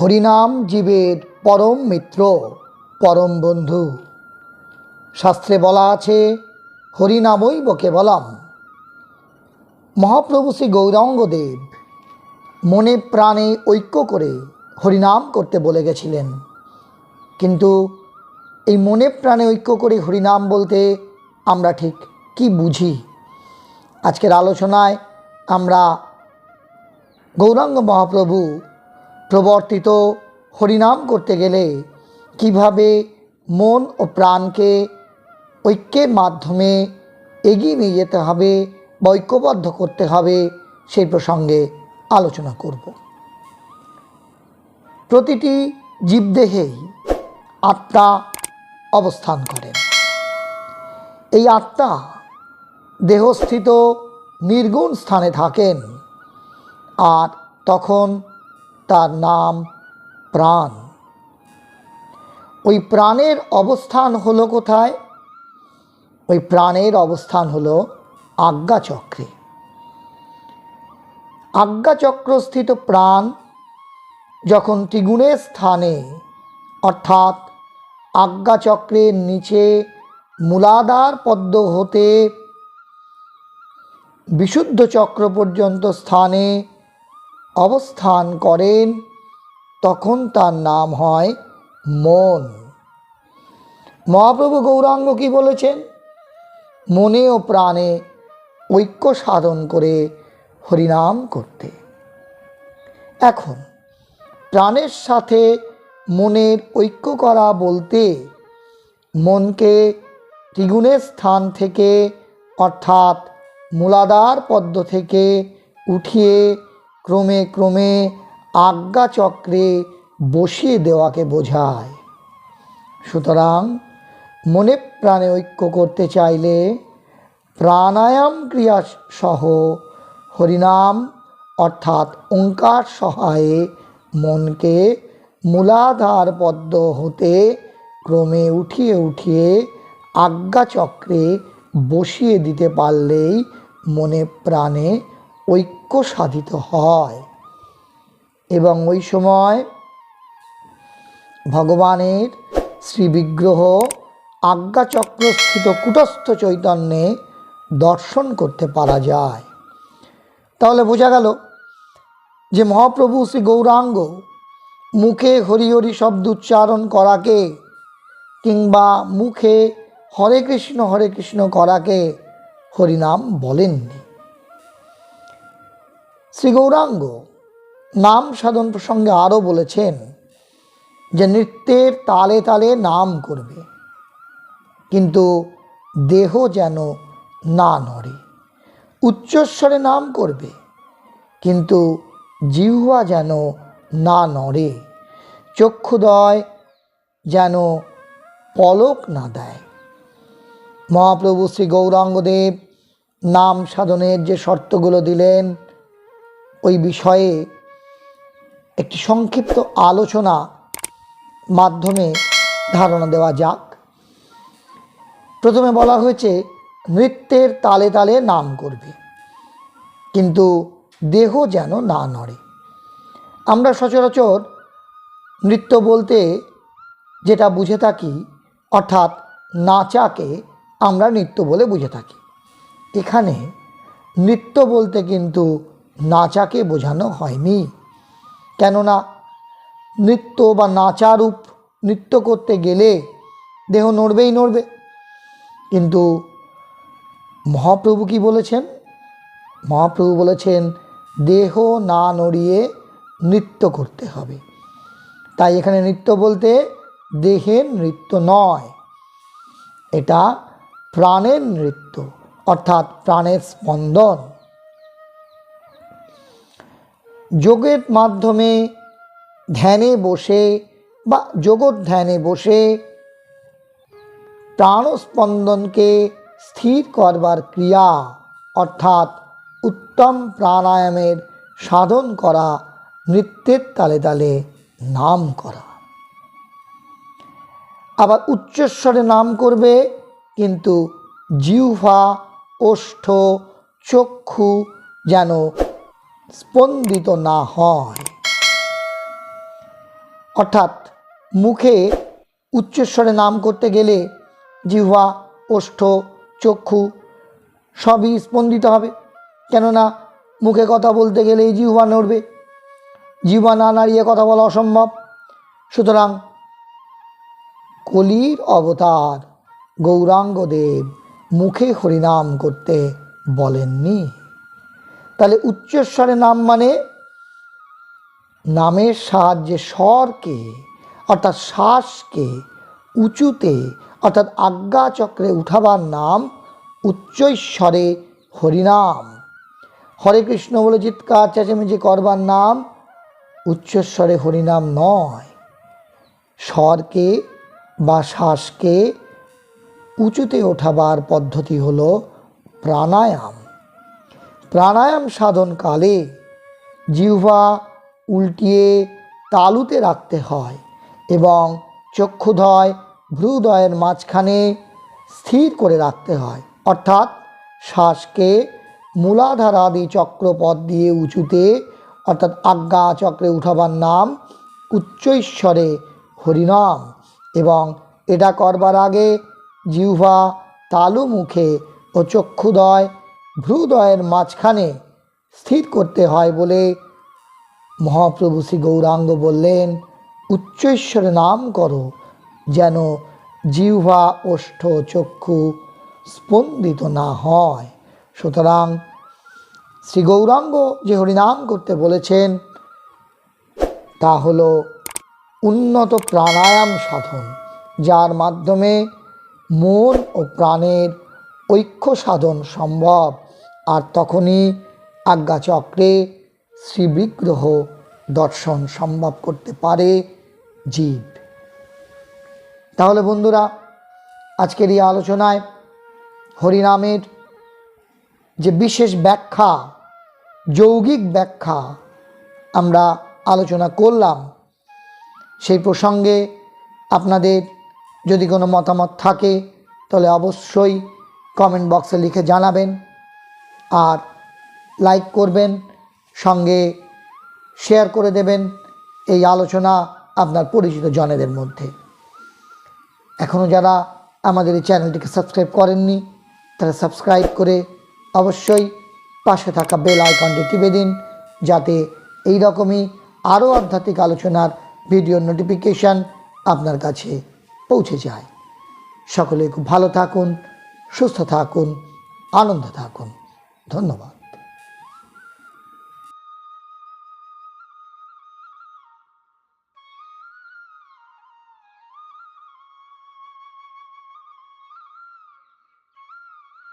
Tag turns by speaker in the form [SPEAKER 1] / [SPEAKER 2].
[SPEAKER 1] হরিনাম জীবের পরম মিত্র, পরম বন্ধু। শাস্ত্রে বলা আছে হরিনামই বকে বলাম মহাপ্রভু শ্রী গৌরাঙ্গদেব মনে প্রাণে ঐক্য করে হরিনাম করতে বলে গেছিলেন। কিন্তু এই মনে প্রাণে ঐক্য করে হরিনাম বলতে আমরা ঠিক কি বুঝি? আজকের আলোচনায় আমরা গৌরাঙ্গ মহাপ্রভু প্রবর্তিত হরিনাম করতে গেলে কীভাবে মন ও প্রাণকে ঐক্যের মাধ্যমে এগিয়ে নিয়ে যেতে হবে বা ঐক্যবদ্ধ করতে হবে সেই প্রসঙ্গে আলোচনা করব। প্রতিটি জীবদেহেই আত্মা অবস্থান করেন এই আত্মা দেহস্থিত নির্গুণ স্থানে থাকেন আর তখন তার নাম প্রাণ। ওই প্রাণের অবস্থান হলো কোথায়? ওই প্রাণের অবস্থান হলো আজ্ঞাচক্রে। আজ্ঞাচক্রস্থিত প্রাণ যখন ত্রিগুণের স্থানে, অর্থাৎ আজ্ঞাচক্রের নিচে মূলাধার পদ্ম হতে বিশুদ্ধ চক্র পর্যন্ত স্থানে অবস্থান করেন, তখন তার নাম হয় মন। মহাপ্রভু গৌরাঙ্গ কি বলেছেন? মনে ও প্রাণে ঐক্য সাধন করে হরিনাম করতে। এখন, প্রাণের সাথে মনের ঐক্য করা বলতে মনকে ত্রিগুণের স্থান থেকে, অর্থাৎ মূলাধার পদ্ম থেকে উঠিয়ে ক্রমে ক্রমে আজ্ঞাচক্রে বসিয়ে দেওয়াকে বোঝায়। সুতরাং মনে প্রাণে ঐক্য করতে চাইলে প্রাণায়াম ক্রিয়া সহ হরিনাম অর্থাৎ ওঙ্কার সহায়ে মনকে মূলাধার পদ্ম হতে ক্রমে উঠিয়ে উঠিয়ে আজ্ঞাচক্রে বসিয়ে দিতে পারলেই মনে প্রাণে ঐক্য সাধিত হয়। এবং ওই সময় ভগবানের শ্রীবিগ্রহ আজ্ঞাচক্রস্থিত কুটস্থ চৈতন্যে দর্শন করতে পারা যায়। তাহলে বোঝা গেল যে মহাপ্রভু শ্রী গৌরাঙ্গ মুখে হরি হরি শব্দ উচ্চারণ করাকে কিংবা মুখে হরে কৃষ্ণ হরে কৃষ্ণ করাকে হরিনাম বলেননি। শ্রী গৌরাঙ্গ নাম সাধন প্রসঙ্গে আরও বলেছেন যে নৃত্যের তালে তালে নাম করবে, কিন্তু দেহ যেন না নড়ে। উচ্চস্বরে নাম করবে, কিন্তু জিহ্বা যেন না নড়ে। চক্ষুদয় যেন পলক না দেয়। মহাপ্রভু শ্রী গৌরাঙ্গদেব নাম সাধনের যে শর্তগুলো দিলেন ওই বিষয়ে একটি সংক্ষিপ্ত আলোচনা মাধ্যমে ধারণা দেওয়া যাক। প্রথমে বলা হয়েছে, নৃত্যের তালে তালে নাম করবে, কিন্তু দেহ যেন না নড়ে। আমরা সচরাচর নৃত্য বলতে যেটা বুঝে থাকি, অর্থাৎ নাচাকে আমরা নৃত্য বলে বুঝে থাকি। এখানে নৃত্য বলতে কিন্তু নাচাকে বোঝানো হয়নি। কেননা নৃত্য বা নাচারূপ নৃত্য করতে গেলে দেহ নড়বেই নড়বে। কিন্তু মহাপ্রভু কি বলেছেন? মহাপ্রভু বলেছেন, দেহ না নড়িয়ে নৃত্য করতে হবে। তাই এখানে নৃত্য বলতে দেহের নৃত্য নয়, এটা প্রাণের নৃত্য, অর্থাৎ প্রাণের স্পন্দন। যোগের মাধ্যমে ধ্যানে বসে বা যোগর ধ্যানে বসে প্রাণস্পন্দনকে স্থির করবার ক্রিয়া, অর্থাৎ উত্তম প্রাণায়ামের সাধন করা, নৃত্যের তালে তালে নাম করা। আবার উচ্চস্বরে নাম করবে, কিন্তু জিহ্বা, ওষ্ঠ, চক্ষু যেন স্পন্দিত না হয়। অর্থাৎ মুখে উচ্চস্বরে নাম করতে গেলে জিহ্বা, ওষ্ঠ, চক্ষু সবই স্পন্দিত হবে। কেননা মুখে কথা বলতে গেলেই জিহ্বা নড়বে। জিহ্বা না নাড়িয়ে কথা বলা অসম্ভব। সুতরাং কলির অবতার গৌরাঙ্গদেব মুখে হরিনাম করতে বলেননি। তাহলে উচ্চস্বরে নাম মানে নামের সাহায্যে স্বরকে, অর্থাৎ শ্বাসকে উঁচুতে, অর্থাৎ আজ্ঞা চক্রে উঠাবার নাম উচ্চৈস্বরে হরিনাম। হরে কৃষ্ণ বলে চিৎকার চেঁচেমেচি করবার নাম উচ্চস্বরে হরিনাম নয়। স্বরকে বা শ্বাসকে উঁচুতে ওঠাবার পদ্ধতি হলো প্রাণায়াম। প্রাণায়াম সাধনকালে জিহ্বা উল্টিয়ে তালুতে রাখতে হয় এবং চক্ষুধয় ভ্রুদয়ের মাঝখানে স্থির করে রাখতে হয়। অর্থাৎ শ্বাসকে মূলাধার আদি চক্রপথ দিয়ে উঁচুতে, অর্থাৎ আজ্ঞা চক্রে উঠাবার নাম উচ্চৈশ্বরে হরিনাম এবং এটা করবার আগে জিহ্বা তালু মুখে ও চক্ষুদয় ভ্রুদয়ের মাঝখানে স্থির করতে হয় বলে মহাপ্রভু শ্রী গৌরাঙ্গ বললেন, উচ্চৈশ্বরে নাম করো যেন জিহ্বা ওষ্ঠ চক্ষু স্পন্দিত না হয়। সুতরাং শ্রী গৌরাঙ্গ যে হরিনাম করতে বলেছেন, তা হল উন্নত প্রাণায়াম সাধন, যার মাধ্যমে মন ও প্রাণের ঐক্য সাধন সম্ভব। আর তখনই আজ্ঞাচক্রে শ্রীবিগ্রহ দর্শন সম্ভব করতে পারে জীব। তাহলে বন্ধুরা, আজকের এই আলোচনায় হরিনামের যে বিশেষ ব্যাখ্যা, যৌগিক ব্যাখ্যা আমরা আলোচনা করলাম, সেই প্রসঙ্গে আপনাদের যদি কোনো মতামত থাকে, তাহলে অবশ্যই কমেন্ট বক্সে লিখে জানাবেন। আর লাইক করবেন, সঙ্গে শেয়ার করে দেবেন এই আলোচনা আপনার পরিচিত জনেদের মধ্যে। এখনও যারা আমাদের এই চ্যানেলটিকে সাবস্ক্রাইব করেননি, তারা সাবস্ক্রাইব করে অবশ্যই পাশে থাকা বেল আইকনটি টিপে দিন, যাতে এই রকমই আরও আধ্যাত্মিক আলোচনার ভিডিও নোটিফিকেশান আপনার কাছে পৌঁছে যায়। সকলে খুব ভালো থাকুন, সুস্থ থাকুন, আনন্দ থাকুন। ধন্যবাদ